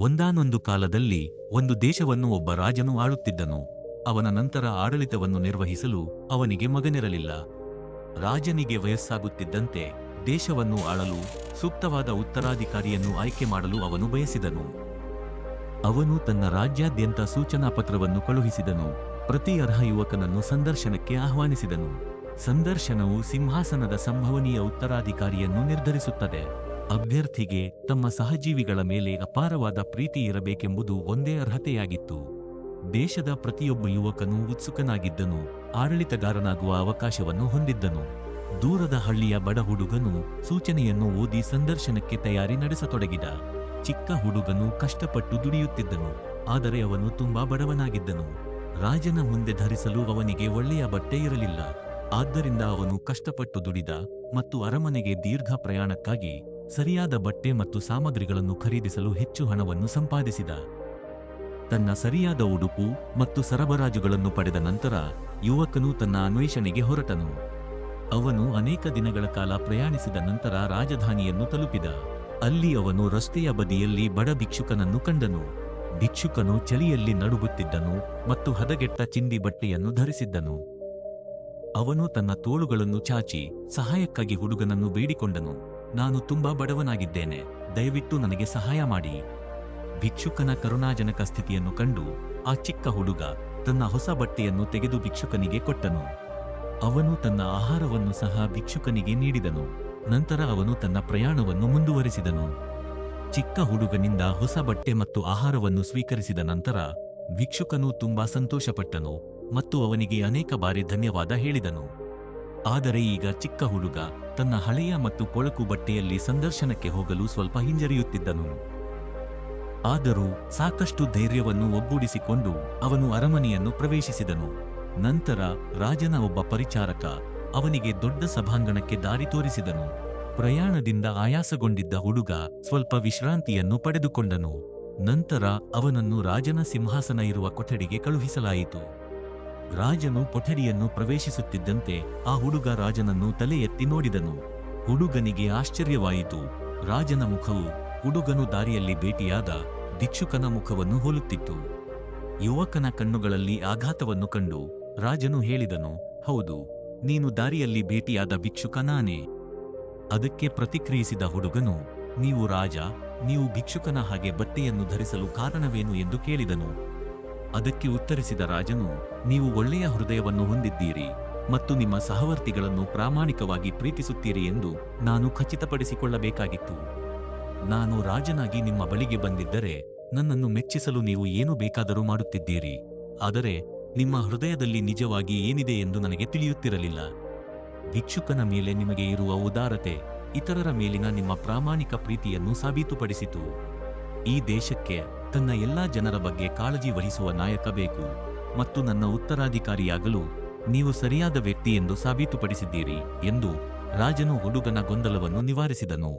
ಒಂದಾನೊಂದು ಕಾಲದಲ್ಲಿ ಒಂದು ದೇಶವನ್ನು ಒಬ್ಬ ರಾಜನು ಆಳುತ್ತಿದ್ದನು. ಅವನ ನಂತರ ಆಡಳಿತವನ್ನು ನಿರ್ವಹಿಸಲು ಅವನಿಗೆ ಮಗನಿರಲಿಲ್ಲ. ರಾಜನಿಗೆ ವಯಸ್ಸಾಗುತ್ತಿದ್ದಂತೆ ದೇಶವನ್ನು ಆಳಲು ಸೂಕ್ತವಾದ ಉತ್ತರಾಧಿಕಾರಿಯನ್ನು ಆಯ್ಕೆ ಮಾಡಲು ಅವನು ಬಯಸಿದನು. ಅವನು ತನ್ನ ರಾಜ್ಯಾದ್ಯಂತ ಸೂಚನಾ ಪತ್ರವನ್ನು ಕಳುಹಿಸಿದನು. ಪ್ರತಿ ಅರ್ಹ ಯುವಕನನ್ನು ಸಂದರ್ಶನಕ್ಕೆ ಆಹ್ವಾನಿಸಿದನು. ಸಂದರ್ಶನವು ಸಿಂಹಾಸನದ ಸಂಭವನೀಯ ಉತ್ತರಾಧಿಕಾರಿಯನ್ನು ನಿರ್ಧರಿಸುತ್ತದೆ. ಅಭ್ಯರ್ಥಿಗೆ ತಮ್ಮ ಸಹಜೀವಿಗಳ ಮೇಲೆ ಅಪಾರವಾದ ಪ್ರೀತಿ ಇರಬೇಕೆಂಬುದು ಒಂದೇ ಅರ್ಹತೆಯಾಗಿತ್ತು. ದೇಶದ ಪ್ರತಿಯೊಬ್ಬ ಯುವಕನೂ ಉತ್ಸುಕನಾಗಿದ್ದನು, ಆಡಳಿತಗಾರನಾಗುವ ಅವಕಾಶವನ್ನು ಹೊಂದಿದ್ದನು. ದೂರದ ಹಳ್ಳಿಯ ಬಡ ಹುಡುಗನು ಸೂಚನೆಯನ್ನು ಓದಿ ಸಂದರ್ಶನಕ್ಕೆ ತಯಾರಿ ನಡೆಸತೊಡಗಿದ. ಚಿಕ್ಕ ಹುಡುಗನು ಕಷ್ಟಪಟ್ಟು ದುಡಿಯುತ್ತಿದ್ದನು, ಆದರೆ ಅವನು ತುಂಬಾ ಬಡವನಾಗಿದ್ದನು. ರಾಜನ ಮುಂದೆ ಧರಿಸಲು ಅವನಿಗೆ ಒಳ್ಳೆಯ ಬಟ್ಟೆ ಇರಲಿಲ್ಲ. ಆದ್ದರಿಂದ ಅವನು ಕಷ್ಟಪಟ್ಟು ದುಡಿದ ಮತ್ತು ಅರಮನೆಗೆ ದೀರ್ಘ ಪ್ರಯಾಣಕ್ಕಾಗಿ ಸರಿಯಾದ ಬಟ್ಟೆ ಮತ್ತು ಸಾಮಗ್ರಿಗಳನ್ನು ಖರೀದಿಸಲು ಹೆಚ್ಚು ಹಣವನ್ನು ಸಂಪಾದಿಸಿದ. ತನ್ನ ಸರಿಯಾದ ಉಡುಪು ಮತ್ತು ಸರಬರಾಜುಗಳನ್ನು ಪಡೆದ ನಂತರ ಯುವಕನು ತನ್ನ ಅನ್ವೇಷಣೆಗೆ ಹೊರಟನು. ಅವನು ಅನೇಕ ದಿನಗಳ ಕಾಲ ಪ್ರಯಾಣಿಸಿದ ನಂತರ ರಾಜಧಾನಿಯನ್ನು ತಲುಪಿದ. ಅಲ್ಲಿ ಅವನು ರಸ್ತೆಯ ಬದಿಯಲ್ಲಿ ಬಡ ಭಿಕ್ಷುಕನನ್ನು ಕಂಡನು. ಭಿಕ್ಷುಕನು ಚಳಿಯಲ್ಲಿ ನಡುಗುತ್ತಿದ್ದನು ಮತ್ತು ಹದಗೆಟ್ಟ ಚಿಂದಿ ಬಟ್ಟೆಯನ್ನು ಧರಿಸಿದ್ದನು. ಅವನು ತನ್ನ ತೋಳುಗಳನ್ನು ಚಾಚಿ ಸಹಾಯಕ್ಕಾಗಿ ಹುಡುಗನನ್ನು ಬೇಡಿಕೊಂಡನು. ನಾನು ತುಂಬಾ ಬಡವನಾಗಿದ್ದೇನೆ. ದಯವಿಟ್ಟು ನನಗೆ ಸಹಾಯ ಮಾಡಿ. ಭಿಕ್ಷುಕನ ಕರುಣಾಜನಕ ಸ್ಥಿತಿಯನ್ನು ಕಂಡು ಆ ಚಿಕ್ಕ ಹುಡುಗ ತನ್ನ ಹೊಸ ಬಟ್ಟೆಯನ್ನು ತೆಗೆದು ಭಿಕ್ಷುಕನಿಗೆ ಕೊಟ್ಟನು. ಅವನು ತನ್ನ ಆಹಾರವನ್ನು ಸಹ ಭಿಕ್ಷುಕನಿಗೆ ನೀಡಿದನು. ನಂತರ ಅವನು ತನ್ನ ಪ್ರಯಾಣವನ್ನು ಮುಂದುವರಿಸಿದನು. ಚಿಕ್ಕ ಹುಡುಗನಿಂದ ಹೊಸ ಬಟ್ಟೆ ಮತ್ತು ಆಹಾರವನ್ನು ಸ್ವೀಕರಿಸಿದ ನಂತರ ಭಿಕ್ಷುಕನು ತುಂಬಾ ಸಂತೋಷಪಟ್ಟನು ಮತ್ತು ಅವನಿಗೆ ಅನೇಕ ಬಾರಿ ಧನ್ಯವಾದ ಹೇಳಿದನು. ಆದರೆ ಈಗ ಚಿಕ್ಕ ಹುಡುಗ ತನ್ನ ಹಳೆಯ ಮತ್ತು ಕೊಳಕು ಬಟ್ಟೆಯಲ್ಲಿ ಸಂದರ್ಶನಕ್ಕೆ ಹೋಗಲು ಸ್ವಲ್ಪ ಹಿಂಜರಿಯುತ್ತಿದ್ದನು. ಆದರೂ ಸಾಕಷ್ಟು ಧೈರ್ಯವನ್ನು ಒಗ್ಗೂಡಿಸಿಕೊಂಡು ಅವನು ಅರಮನೆಯನ್ನು ಪ್ರವೇಶಿಸಿದನು. ನಂತರ ರಾಜನ ಒಬ್ಬ ಪರಿಚಾರಕ ಅವನಿಗೆ ದೊಡ್ಡ ಸಭಾಂಗಣಕ್ಕೆ ದಾರಿ ತೋರಿಸಿದನು. ಪ್ರಯಾಣದಿಂದ ಆಯಾಸಗೊಂಡಿದ್ದ ಹುಡುಗ ಸ್ವಲ್ಪ ವಿಶ್ರಾಂತಿಯನ್ನು ಪಡೆದುಕೊಂಡನು. ನಂತರ ಅವನನ್ನು ರಾಜನ ಸಿಂಹಾಸನ ಇರುವ ಕೊಠಡಿಗೆ ಕಳುಹಿಸಲಾಯಿತು. ರಾಜನು ಕೊಠಡಿಯನ್ನು ಪ್ರವೇಶಿಸುತ್ತಿದ್ದಂತೆ ಆ ಹುಡುಗ ರಾಜನನ್ನು ತಲೆ ಎತ್ತಿ ನೋಡಿದನು. ಹುಡುಗನಿಗೆ ಆಶ್ಚರ್ಯವಾಯಿತು. ರಾಜನ ಮುಖವು ಹುಡುಗನು ದಾರಿಯಲ್ಲಿ ಭೇಟಿಯಾದ ದಿಕ್ಷುಕನ ಮುಖವನ್ನು ಹೋಲುತ್ತಿತ್ತು. ಯುವಕನ ಕಣ್ಣುಗಳಲ್ಲಿ ಆಘಾತವನ್ನು ಕಂಡು ರಾಜನು ಹೇಳಿದನು, ಹೌದು, ನೀನು ದಾರಿಯಲ್ಲಿ ಭೇಟಿಯಾದ ಭಿಕ್ಷುಕ ನಾನೇ. ಅದಕ್ಕೆ ಪ್ರತಿಕ್ರಿಯಿಸಿದ ಹುಡುಗನು, ನೀವು ರಾಜ, ನೀವು ಭಿಕ್ಷುಕನ ಹಾಗೆ ಬಟ್ಟೆಯನ್ನು ಧರಿಸಲು ಕಾರಣವೇನು? ಎಂದು ಕೇಳಿದನು. ಅದಕ್ಕೆ ಉತ್ತರಿಸಿದ ರಾಜನು, ನೀವು ಒಳ್ಳೆಯ ಹೃದಯವನ್ನು ಹೊಂದಿದ್ದೀರಿ ಮತ್ತು ನಿಮ್ಮ ಸಹವರ್ತಿಗಳನ್ನು ಪ್ರಾಮಾಣಿಕವಾಗಿ ಪ್ರೀತಿಸುತ್ತೀರಿ ಎಂದು ನಾನು ಖಚಿತಪಡಿಸಿಕೊಳ್ಳಬೇಕಾಗಿತ್ತು. ನಾನು ರಾಜನಾಗಿ ನಿಮ್ಮ ಬಳಿಗೆ ಬಂದಿದ್ದರೆ ನನ್ನನ್ನು ಮೆಚ್ಚಿಸಲು ನೀವು ಏನು ಬೇಕಾದರೂ ಮಾಡುತ್ತಿದ್ದೀರಿ, ಆದರೆ ನಿಮ್ಮ ಹೃದಯದಲ್ಲಿ ನಿಜವಾಗಿ ಏನಿದೆ ಎಂದು ನನಗೆ ತಿಳಿಯುತ್ತಿರಲಿಲ್ಲ. ಭಿಕ್ಷುಕನ ಮೇಲೆ ನಿಮಗೆ ಇರುವ ಉದಾರತೆ ಇತರರ ಮೇಲಿನ ನಿಮ್ಮ ಪ್ರಾಮಾಣಿಕ ಪ್ರೀತಿಯನ್ನು ಸಾಬೀತುಪಡಿಸಿತು. ಈ ದೇಶಕ್ಕೆ ತನ್ನ ಎಲ್ಲಾ ಜನರ ಬಗ್ಗೆ ಕಾಳಜಿ ವಹಿಸುವ ನಾಯಕ ಬೇಕು ಮತ್ತು ನನ್ನ ಉತ್ತರಾಧಿಕಾರಿಯಾಗಲು ನೀವು ಸರಿಯಾದ ವ್ಯಕ್ತಿ ಎಂದು ಸಾಬೀತುಪಡಿಸಿದ್ದೀರಿ ಎಂದು ರಾಜನು ಹುಡುಗನ ಗೊಂದಲವನ್ನು ನಿವಾರಿಸಿದನು.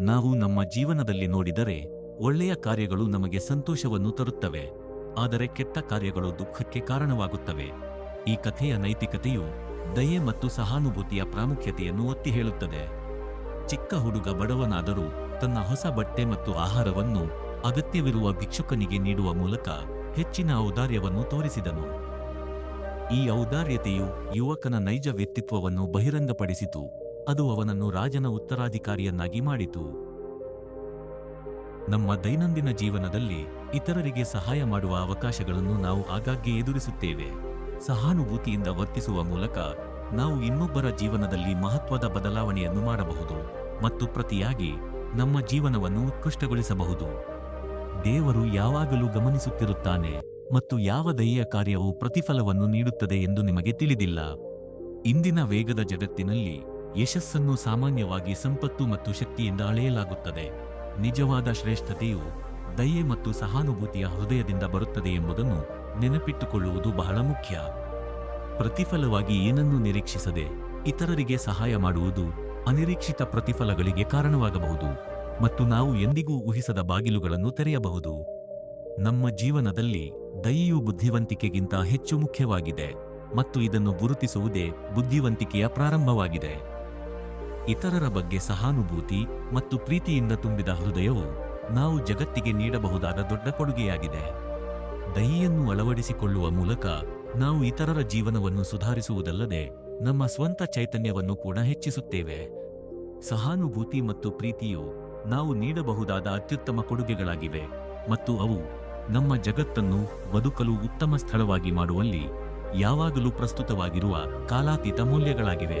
ನಾವು ನಮ್ಮ ಜೀವನದಲ್ಲಿ ನೋಡಿದರೆ ಒಳ್ಳೆಯ ಕಾರ್ಯಗಳು ನಮಗೆ ಸಂತೋಷವನ್ನು ತರುತ್ತವೆ, ಆದರೆ ಕೆಟ್ಟ ಕಾರ್ಯಗಳು ದುಃಖಕ್ಕೆ ಕಾರಣವಾಗುತ್ತವೆ. ಈ ಕಥೆಯ ನೈತಿಕತೆಯು ದಯೆ ಮತ್ತು ಸಹಾನುಭೂತಿಯ ಪ್ರಾಮುಖ್ಯತೆಯನ್ನು ಒತ್ತಿ ಹೇಳುತ್ತದೆ. ಚಿಕ್ಕ ಹುಡುಗ ಬಡವನಾದರೂ ತನ್ನ ಹೊಸ ಬಟ್ಟೆ ಮತ್ತು ಆಹಾರವನ್ನು ಅಗತ್ಯವಿರುವ ಭಿಕ್ಷುಕನಿಗೆ ನೀಡುವ ಮೂಲಕ ಹೆಚ್ಚಿನ ಔದಾರ್ಯವನ್ನು ತೋರಿಸಿದನು. ಈ ಔದಾರ್ಯತೆಯು ಯುವಕನ ನೈಜ ವ್ಯಕ್ತಿತ್ವವನ್ನು ಬಹಿರಂಗಪಡಿಸಿತು. ಅದು ಅವನನ್ನು ರಾಜನ ಉತ್ತರಾಧಿಕಾರಿಯನ್ನಾಗಿ ಮಾಡಿತು. ನಮ್ಮ ದೈನಂದಿನ ಜೀವನದಲ್ಲಿ ಇತರರಿಗೆ ಸಹಾಯ ಮಾಡುವ ಅವಕಾಶಗಳನ್ನು ನಾವು ಆಗಾಗ್ಗೆ ಎದುರಿಸುತ್ತೇವೆ. ಸಹಾನುಭೂತಿಯಿಂದ ವರ್ತಿಸುವ ಮೂಲಕ ನಾವು ಇನ್ನೊಬ್ಬರ ಜೀವನದಲ್ಲಿ ಮಹತ್ವದ ಬದಲಾವಣೆಯನ್ನು ಮಾಡಬಹುದು ಮತ್ತು ಪ್ರತಿಯಾಗಿ ನಮ್ಮ ಜೀವನವನ್ನು ಉತ್ಕೃಷ್ಟಗೊಳಿಸಬಹುದು. ದೇವರು ಯಾವಾಗಲೂ ಗಮನಿಸುತ್ತಿರುತ್ತಾನೆ ಮತ್ತು ಯಾವ ದಯೆಯ ಕಾರ್ಯವು ಪ್ರತಿಫಲವನ್ನು ನೀಡುತ್ತದೆ ಎಂದು ನಿಮಗೆ ತಿಳಿದಿಲ್ಲ. ಇಂದಿನ ವೇಗದ ಜಗತ್ತಿನಲ್ಲಿ ಯಶಸ್ಸನ್ನು ಸಾಮಾನ್ಯವಾಗಿ ಸಂಪತ್ತು ಮತ್ತು ಶಕ್ತಿಯಿಂದ ಅಳೆಯಲಾಗುತ್ತದೆ. ನಿಜವಾದ ಶ್ರೇಷ್ಠತೆಯು ದಯೆ ಮತ್ತು ಸಹಾನುಭೂತಿಯ ಹೃದಯದಿಂದ ಬರುತ್ತದೆ ಎಂಬುದನ್ನು ನೆನಪಿಟ್ಟುಕೊಳ್ಳುವುದು ಬಹಳ ಮುಖ್ಯ. ಪ್ರತಿಫಲವಾಗಿ ಏನನ್ನೂ ನಿರೀಕ್ಷಿಸದೆ ಇತರರಿಗೆ ಸಹಾಯ ಮಾಡುವುದು ಅನಿರೀಕ್ಷಿತ ಪ್ರತಿಫಲಗಳಿಗೆ ಕಾರಣವಾಗಬಹುದು. ಮತ್ತು ನಾವು ಎಂದಿಗೂ ಊಹಿಸದ ಬಾಗಿಲುಗಳನ್ನು ತೆರೆಯಬಹುದು. ನಮ್ಮ ಜೀವನದಲ್ಲಿ ದಯೆಯು ಬುದ್ಧಿವಂತಿಕೆಗಿಂತ ಹೆಚ್ಚು ಮುಖ್ಯವಾಗಿದೆ ಮತ್ತು ಇದನ್ನು ಗುರುತಿಸುವುದೇ ಬುದ್ಧಿವಂತಿಕೆಯ ಪ್ರಾರಂಭವಾಗಿದೆ. ಇತರರ ಬಗ್ಗೆ ಸಹಾನುಭೂತಿ ಮತ್ತು ಪ್ರೀತಿಯಿಂದ ತುಂಬಿದ ಹೃದಯವು ನಾವು ಜಗತ್ತಿಗೆ ನೀಡಬಹುದಾದ ದೊಡ್ಡ ಕೊಡುಗೆಯಾಗಿದೆ. ದಯೆಯನ್ನು ಅಳವಡಿಸಿಕೊಳ್ಳುವ ಮೂಲಕ ನಾವು ಇತರರ ಜೀವನವನ್ನು ಸುಧಾರಿಸುವುದಲ್ಲದೆ ನಮ್ಮ ಸ್ವಂತ ಚೈತನ್ಯವನ್ನು ಕೂಡ ಹೆಚ್ಚಿಸುತ್ತೇವೆ. ಸಹಾನುಭೂತಿ ಮತ್ತು ಪ್ರೀತಿಯು ನಾವು ನೀಡಬಹುದಾದ ಅತ್ಯುತ್ತಮ ಕೊಡುಗೆಗಳಾಗಿವೆ ಮತ್ತು ಅವು ನಮ್ಮ ಜಗತ್ತನ್ನು ಬದುಕಲು ಉತ್ತಮ ಸ್ಥಳವಾಗಿ ಮಾಡುವಲ್ಲಿ ಯಾವಾಗಲೂ ಪ್ರಸ್ತುತವಾಗಿರುವ ಕಾಲಾತೀತ ಮೌಲ್ಯಗಳಾಗಿವೆ.